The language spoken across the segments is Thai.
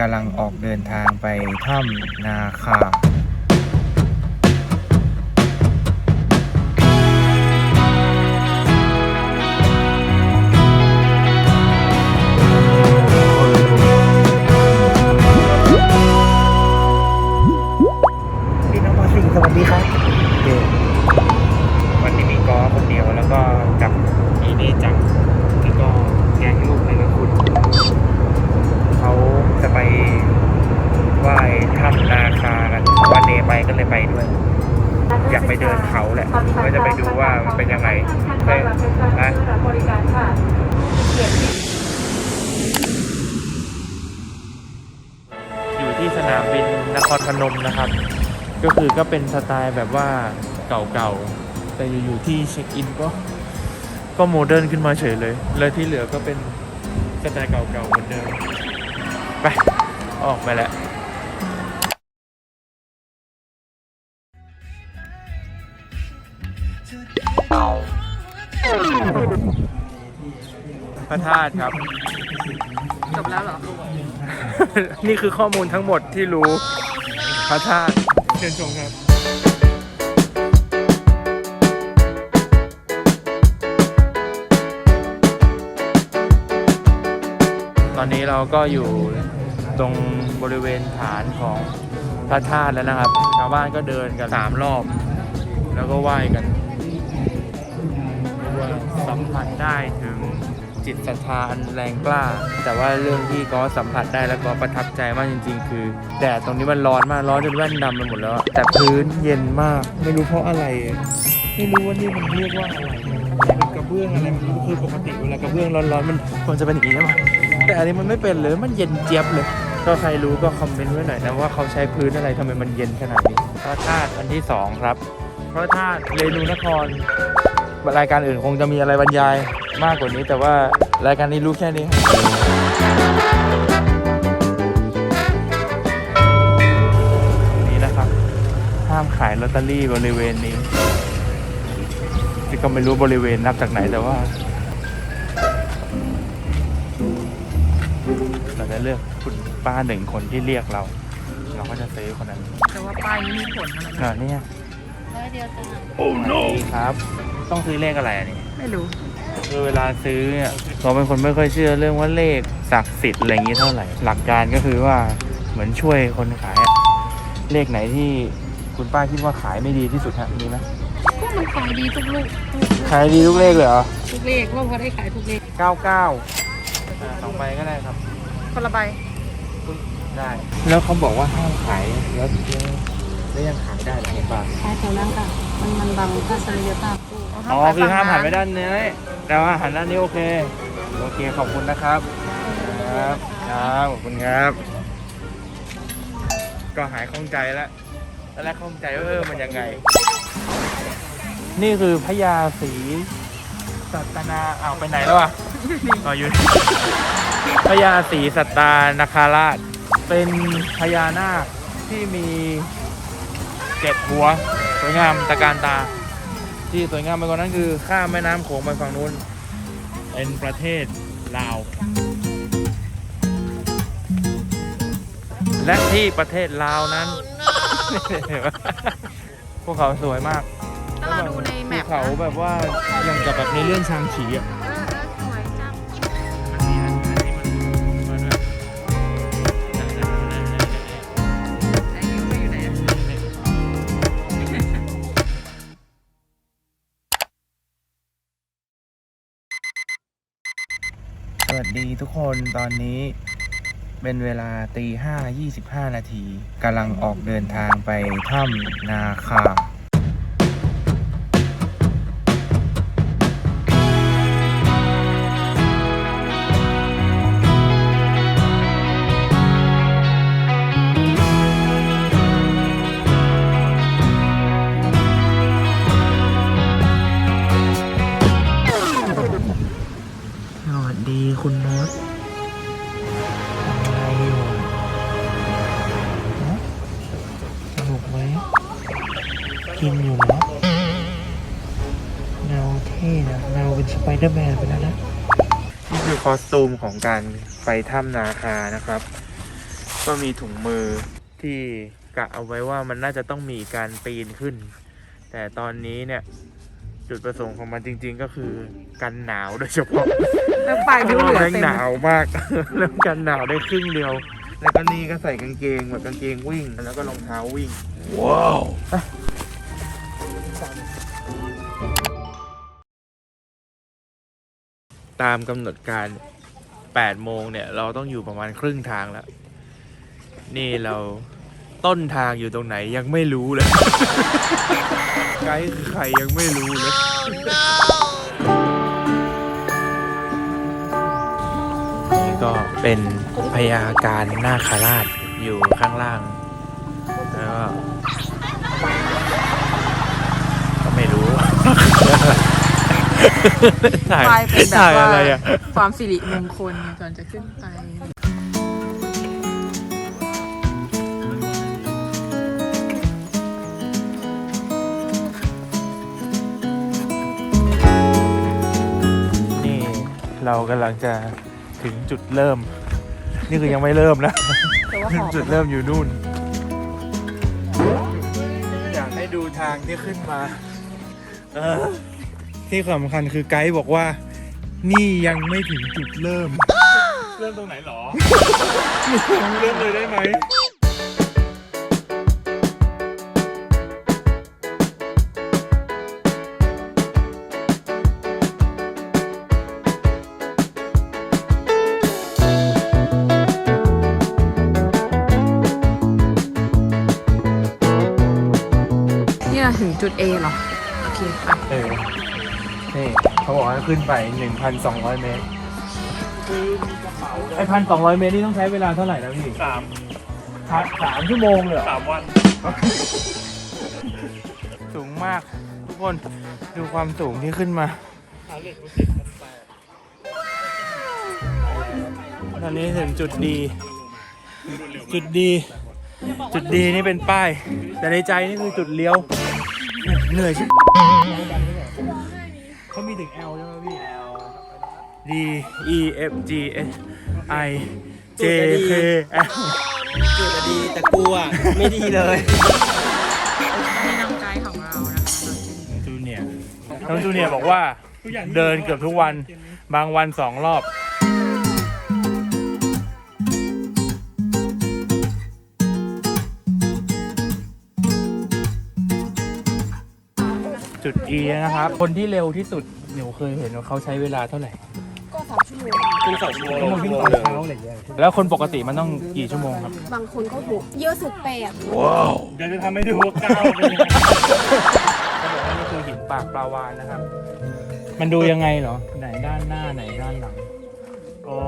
กำลังออกเดินทางไปถ้ำนาคา พี่น้องมสี่สวัสดีครับเด็กวันนี้มีกอล์ฟคนเดียวแล้วก็กับ จะไปไหว้ถ้ำนาคากันวันเนไปก็เลยไปด้วย อยากไปเดินเขาแหละว่าจะไปดูว่ามันเป็นยังไงเลยนะบริการค่ะเกียรติอยู่ที่สนามบินนครพนมนะครับ ก็คือก็เป็นสไตล์แบบว่าเก่าๆ แต่อยู่ๆที่เช็คอินก็ก็โมเดิร์นขึ้นมาเฉยเลย แล้วที่เหลือก็เป็นสไตล์เก่าๆเหมือนเดิม ไป ออกไปแล้วพระธาตุครับ จบแล้วเหรอ นี่คือข้อมูลทั้งหมดที่รู้พระธาตุเชิญชมครับ อนนี้เราก็อยู่ตรงบริเวณฐานของพระธาตุแล้วนะครับ ชาวบ้านก็เดินกันสามรอบ แล้วก็ไหว้กันเรียกว่าสัมผัสได้ถึงจิตศรัทธาอันแรงกล้า แต่ว่าเรื่องที่ก็สัมผัสได้แล้วก็ประทับใจมากจริง ๆ คือแดดตรงนี้มันร้อนมากร้อนจนแว่นดำไปหมดแล้วอะแต่พื้นเย็นมาก ไม่รู้เพราะอะไร ไม่รู้ว่านี่มันเรียกว่าอะไรเป็นกระเบื้องอะไรมันคือปกติเวลากระเบื้องร้อนๆมันควรจะเป็นอย่างนี้ใช่ไหม แต่อันนี้มันไม่เป็นเลยมันเย็นเจี๊ยบเลยก็ใครรู้ก็คอมเมนต์ไว้หน่อยนะว่าเขาใช้พื้นอะไรทำไมมันเย็นขนาดนี้พระธาตุอันที่สองครับพระธาตุเรนูนครรายการอื่นคงจะมีอะไรบรรยายมากกว่านี้ แต่ว่ารายการนี้รู้แค่นี้นี่นะครับห้ามขายลอตเตอรี่บริเวณนี้ที่ก็ไม่รู้บริเวณนับจากไหนแต่ว่า จะเลือกคุณป้าหนึ่งคนที่เรียกเรา เราก็จะซื้อคนนั้นแต่ว่าป้ายนี้มีผลนะอ่านี่ไงร้อยเดียวจ้าโอ้ no ครับ ต้องซื้อเลขอะไรอันนี้ไม่รู้ คือเวลาซื้อเนี่ยเราเป็นคนไม่ค่อยเชื่อเรื่องว่าเลขศักดิ์สิทธิ์อะไรอย่างนี้เท่าไหร่ หลักการก็คือว่าเหมือนช่วยคนขายอะเลขไหนที่คุณป้าคิดว่าขายไม่ดีที่สุดฮะมีไหมก็มันขายดีทุกลูกขายดีทุกเลขเลยเหรอ ทุกเลขว่าพอได้ขายทุกเลขเก้าเก้าสองใบก็ได้ครับ คนละใบได้ แล้วเขาบอกว่าห้ามขายแล้วแล้วยังขายได้เหรอคุณป้าขายแถวนั้นค่ะ มันมันบังทัศนียภาพอ๋อคือห้ามหันไปด้านนี้แต่ว่าหันด้านนี้โอเค โอเคขอบคุณนะครับ ครับครับขอบคุณครับ ก็หายข้องใจแล้วตอนแรกข้องใจว่าเออมันยังไง นี่คือพญาศรีสัตนาอ้าวไปไหนแล้วอะ อ๋ออยู่นี่พญาศรีสัตตานาคาราช เป็นพญานาคที่มีเจ็ดหัว สวยงามตะการตา ที่สวยงามไปกว่านั้นคือข้ามแม่น้ำโขงไปฝั่งนู้น เป็นประเทศลาว และที่ประเทศลาวนั้น พวกเขาสวยมากถ้าเราดูในแมภูปเขาแบบว่าอย่างกับแบบในเรื่องชางฉีอะ วัสดีทุกคนตอนนี้เป็นเวลาตีห้ายี่สิบห้านาทีกำลังออกเดินทางไปถ้ำนาคา กินอยู่เหรอเงาเท่นะเงาเป็นสไปเดอร์แมนไปแล้วนะ นี่คือคอสตูมของการไปถ้ำนาคานะครับ ก็มีถุงมือที่กะเอาไว้ว่ามันน่าจะต้องมีการปีนขึ้น แต่ตอนนี้เนี่ย จุดประสงค์ของมันจริง ๆ ก็คือกันหนาวโดยเฉพาะแล้วปลายเพนิ้วราะเหว่าลือแม่งเต็มหนาวมากแล้วกันหนาวได้ครึ่งเดียว แล้วก็นี่ก็ใส่กางเกงแบบกางเกงวิ่ง แล้วก็รองเท้าวิ่ง ว้าว ตามกำหนดการ8โมงเนี่ย เราต้องอยู่ประมาณครึ่งทางแล้ว นี่เราต้นทางอยู่ตรงไหนยังไม่รู้เลย ไกด์คือใครยังไม่รู้เลย นี่ก็เป็นพยาการนาคราชอยู่ข้างล่าง แล้วก็ก็ไม่รู้ ถ่ายปลายเป็นแบบถ่ายว่าอะไรอะความสิริมงคลก่อนจะขึ้นไป นี่เรากำลังจะถึงจุดเริ่ม นี่คือยังไม่เริ่มนะ แต่ว่าหอมจุดเริ่มอยู่นู่น อยากให้ดูทางที่ขึ้นมา เออ ที่สำคัญคือไกด์บอกว่า นี่ยังไม่ถึงจุดเริ่ม เริ่มตรงไหนหรอ เริ่มเลยได้ไหมเนี่ยถึงจุด A เหรอ โอเคไปเออ นี่เขาบอกว่าขึ้นไป 1,200 เมตรไอ้พันสองร้อยเมตรนี่ต้องใช้เวลาเท่าไหร่นะพี่สามสามชั่วโมงเลยสามวัน สูงมาก ทุกคนดูความสูงที่ขึ้นมาตอนนี้ถึงจุดดี จุดดี จุดดีนี่เป็นป้าย แต่ในใจนี่คือจุดเลี้ยว เหนื่อยชิบ เขามีถึง L ใช่ไหมพี่ D E F G H I J K L จุดอะดีแต่กูอะไม่ดีเลยนี่น้องไกด์ของเรานะคะจูเนียร์น้องจูเนียร์บอกว่า เดินเกือบทุกวัน บางวันสองรอบ จุด E นะครับ คนที่เร็วที่สุดหนูเคยเห็นว่าเขาใช้เวลาเท่าไหร่ ก็สามชั่วโมงขึ้นสองชั่วโมงต้องมาวิ่งตอนเช้าอะไรอย่างเงี้ยแล้วคนปกติมันต้องกี่ชั่วโมงครับ บางคนก็หกเยอะสุดแปดเดี๋ยวจะทำให้ดูว่าก้าวเป็นยังไงเขาบอกว่านี่คือหินปากปลาวานนะครับ มันดูยังไงเหรอ ไหนด้านหน้าไหนด้านหลัง อ๋อ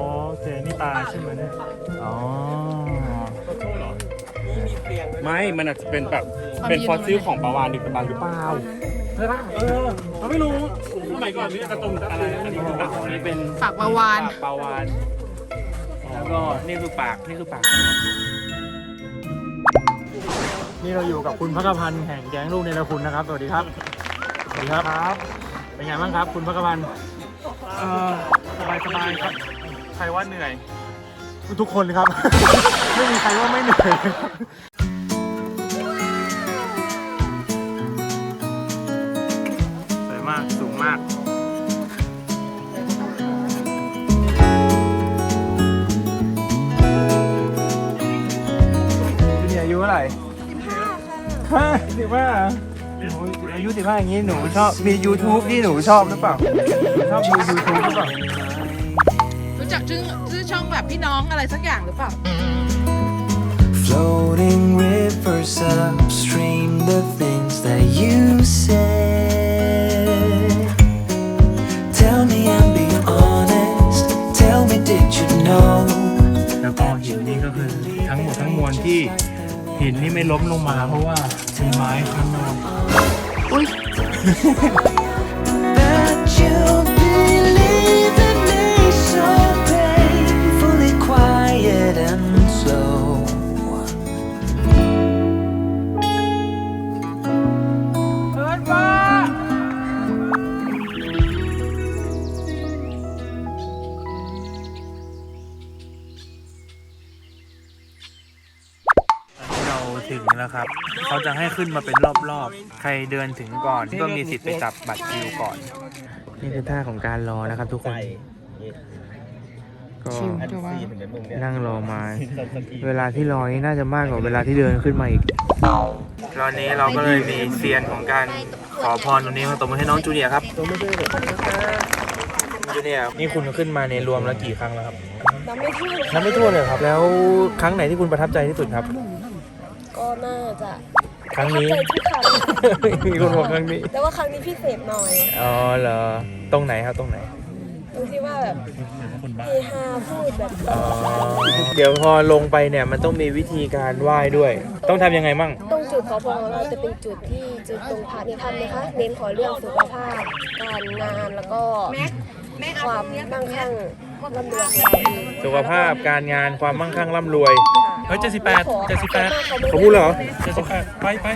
เจนี่ตาใช่ไหมเนี่ยอ๋อ ไม่ มันอาจจะเป็นแบบ เป็นฟอสซิลของปลาวานดึกดำบรรพ์หรือเปล่า เออเขาไม่รู้สมัยก่อนนี่กระตุงอะไรอันนี้คือปากอันนี้เป็นฝากประวานปากปลาวานแล้วก็นี่คือปากนี่คือปากนี่เราอยู่กับคุณพักพันธ์แห่งแก๊งลูกเนรคุณนะครับ สวัสดีครับ สวัสดีครับ เป็นไงบ้างครับ คุณพักพันธ์สบายสบายครับ ใครว่าเหนื่อย ทุกคนครับ ไม่มีใครว่าไม่เหนื่อย ห้าสิบห้าหนูอายุสิบห้าอย่างนี้หนูชอบมี YouTube ที่หนูชอบหรือเปล่าหนูชอบดู YouTube หรือเปล่า รู้จักชื่อชื่อช่องแบบพี่น้องอะไรสักอย่างหรือเปล่า Floating rivers upstream, the things that you said. Tell me and be honest. Tell me, did you know? แล้วก็หินนี่ก็คือทั้งหมดทั้งมวลที่ หินนี่ไม่ล้มลงมาเพราะว่ามีไม้ข้างนอกอุ้ย ถึงแล้วครับ เขาจะให้ขึ้นมาเป็นรอบๆ ใครเดินถึงก่อนก็มีสิทธิ์ไปจับบัตรคิวก่อน นี่คือท่าของการรอนะครับทุกคน ก็นั่งรอมา เวลาที่รอนี่น่าจะมากกว่าเวลาที่เดินขึ้นมาอีกตอนนี้เราก็เลยมีเซียนของการขอพรตรงนี้มาตบมือให้น้องจูเนียร์ครับจูเนียร์นี่คุณขึ้นมาในรวมแล้วกี่ครั้งแล้วครับ น้ำไม่ทั่วนับไม่ถ้วนเลยครับ แล้วครั้งไหนที่คุณประทับใจที่สุดครับ ก็น่าจะครั้งนี้เข้าใจทุกครั้งมีคนบอกครั้งนี้ แต่ว่าครั้งนี้พิเศษหน่อยอ๋อเหรอ ตรงไหนครับตรงไหน ตรงที่ว่าแบบเฮฮาพูดแบบอ๋อเดี๋ยวพอลงไปเนี่ยมันต้องมีวิธีการไหว้ด้วย ต้องทำยังไงมั่ง ตรงจุดขอพรของเราจะเป็นจุดที่จุดตรงพระนิพพานนะคะ เน้นขอเรื่องสุขภาพ การงานแล้วก็ความมั่งคั่ง ร่ำรวยของเราเองสุขภาพการงานความมั่งคั่งร่ำรวยเฮ้ย78ขอ78เขาพูดเลยเหรอ78ไปไป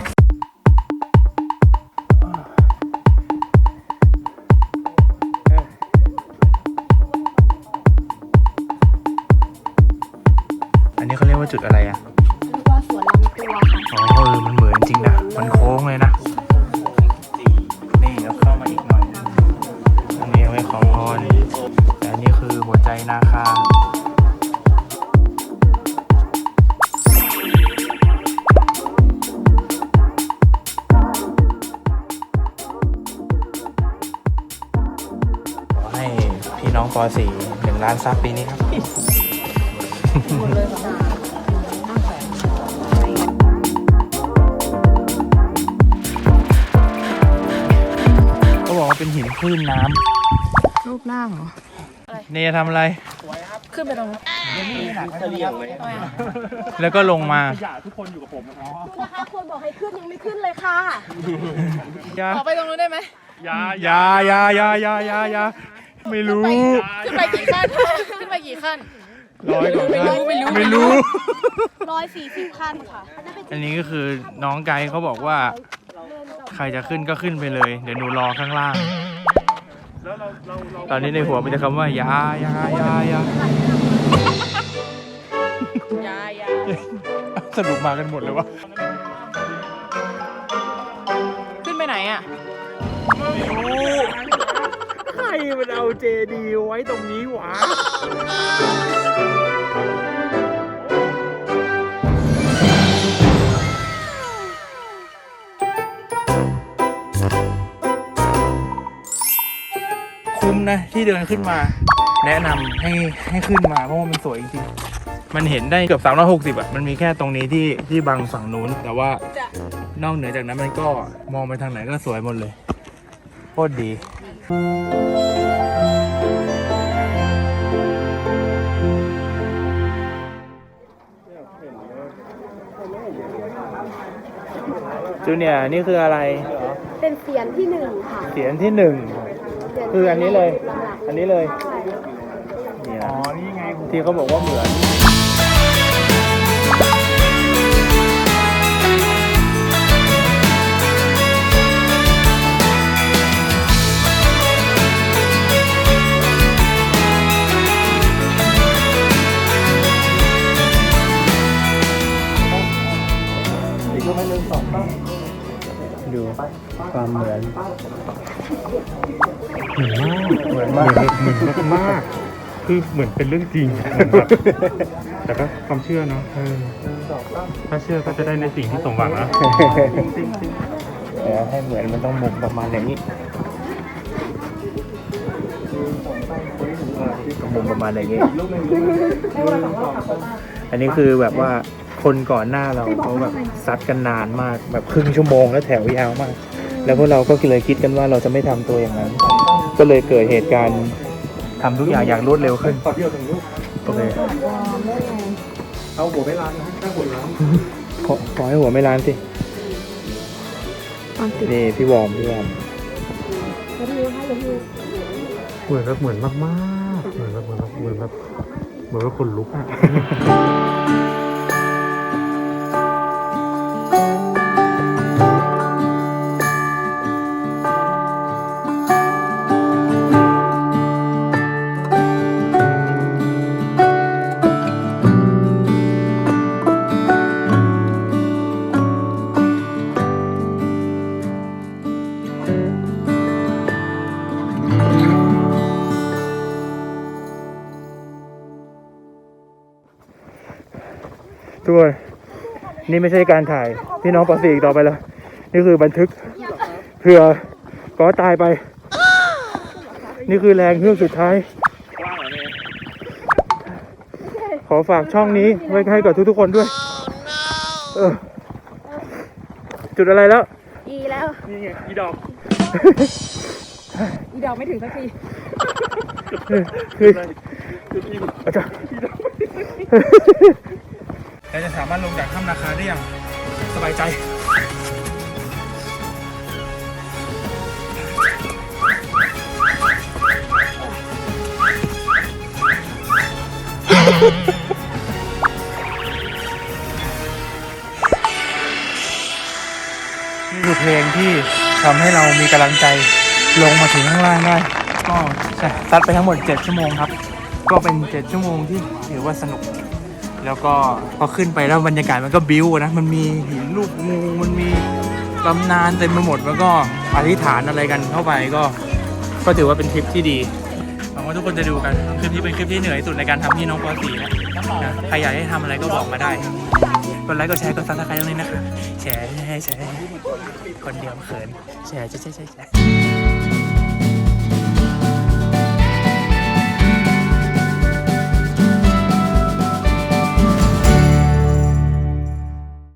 อันนี้เขาเรียกว่าจุดอะไรอะเรียกว่าสวนลำตัวค่ะ อ๋อเออมันเหมือนจริงนะ มันโค้งเลยนะ องป .4 หนึ่งล้านซับปีนี้ครับก็บอกว่าเป็นหินคลื่นน้รูปร่างเหรอำเนี่ยทำอะไร ขึ้นไปตรงนู้นแล้วก็ลงมานะคะคนบอกให้ขึ้นยังไม่ขึ้นเลยค่ะ อย่าออกไปตรงนู้นได้ไหม อย่าอย่าอย่าอย่าอย่าอย่าอย่า ไม่รู้ ขึ้นไปกี่ขั้นขึ้นไปกี่ขั้น ร้อยกว่าไม่รู้ไม่รู้ไม่รู้ ร้อยสี่สิบขั้นค่ะอันนี้ก็คือน้องไกด์เขาบอกว่า ใครจะขึ้นก็ขึ้นไปเลย เดี๋ยวหนูรอข้างล่าง ตอนนี้ในหัวมีแต่คำว่าอยาอยาอยาอยา ยายาสรุปมากันหมดเลยวะ ขึ้นไปไหนอะ ไม่รู้ใคร มันเอาเจดีไว้ตรงนี้วะคุ้มนะที่เดินขึ้นมา แนะนำให้ให้ขึ้นมาเพราะว่ามันสวยจริงๆ มันเห็นได้เกือบ360อะมันมีแค่ตรงนี้ที่ที่บังฝั่งนู้น แต่ว่านอกเหนือจากนั้นมันก็มองไปทางไหนก็สวยหมดเลยโค ตรดีจูเนียร์นี่คืออะไรเป็นเสียงที่หนึ่งค่ะเสียงที่หนึ่งสียงคืออันนี้เลยหลักอันนี้เลยๆใช่นี่นะอ๋อ นี่ไงที่เขาบอกว่าเหมือน เหมือนเหมือนมากเหมือนมากเหมือนมากๆคือเหมือนเป็นเรื่องจริงแต่ก็ความเชื่อเนาะเออถ้าเชื่อก็จะได้ในสิ่งที่สมหวังนะเดี๋ยวให้เหมือนมันต้องมุมประมาณอย่างนี้มุมประมาณอย่างนี้ อันนี้คือแบบว่าคนก่อนหน้าเราเขาแบบซัดกันนานมากแบบครึ่งชั่วโมงแล้วแถวยาวมาก แล้วพวกเราก็เลยคิดกันว่าเราจะไม่ทำตัวอย่างนั้น ก็เลยเกิดเหตุการณ์ทำทุกอย่างอย่างรวดเร็วขึ้นโอเคเอาหัวไม่ล้างถ้าหัวล้างขอขอให้หัวไม่ล้านสินี่พี่วอร์มพี่วอร์มเหมือนแบบเหมือนมากๆเหมือนแบบเหมือนแบบเหมือนแบบเหมือนว่าคนลุกอะ ทุกคนนี่ไม่ใช่การถ่ายพี่น้องปสี่อีกต่อไปแล้ว นี่คือบันทึกเผื่อก็ตายไป นี่คือแรงเฮือกสุดท้าย ขอฝากช่องนี้ไว้ให้กับทุกๆคนด้วยเออจุดอะไรแล้วดีแล้ว นี่ไงอีดอก อีดอกไม่ถึงสักทีคืออาจารย์ เราจะสามารถลงจากถ้ำนาคาได้อย่างสบายใจนี่คือเพลงที่ทำให้เรามีกำลังใจลงมาถึงข้างล่างได้ ก็ซัดไปทั้งหมด 7 ชั่วโมงครับ ก็เป็น 7 ชั่วโมงที่ถือว่าสนุก แล้วก็พอขึ้นไปแล้วบรรยากาศมันก็บิ้วนะ มันมีหินลูกงู มันมีตำนานเต็มไปหมด แล้วก็อธิษฐานอะไรกันเข้าไปก็ ก็ถือว่าเป็นทริปที่ดีหวังว่าทุกคนจะดูกัน คลิปนี้เป็นคลิปที่เหนื่อยที่สุดในการทำที่น้องปอสีนะนะใครอยากให้ทำอะไรก็บอกมาได้ กดไลค์ กดแชร์ กดซับสไครต์ตรงนี้นะคะ แชร์แชร์แชร์คนเดียวเขิน แชร์แชร์แชร์แชร์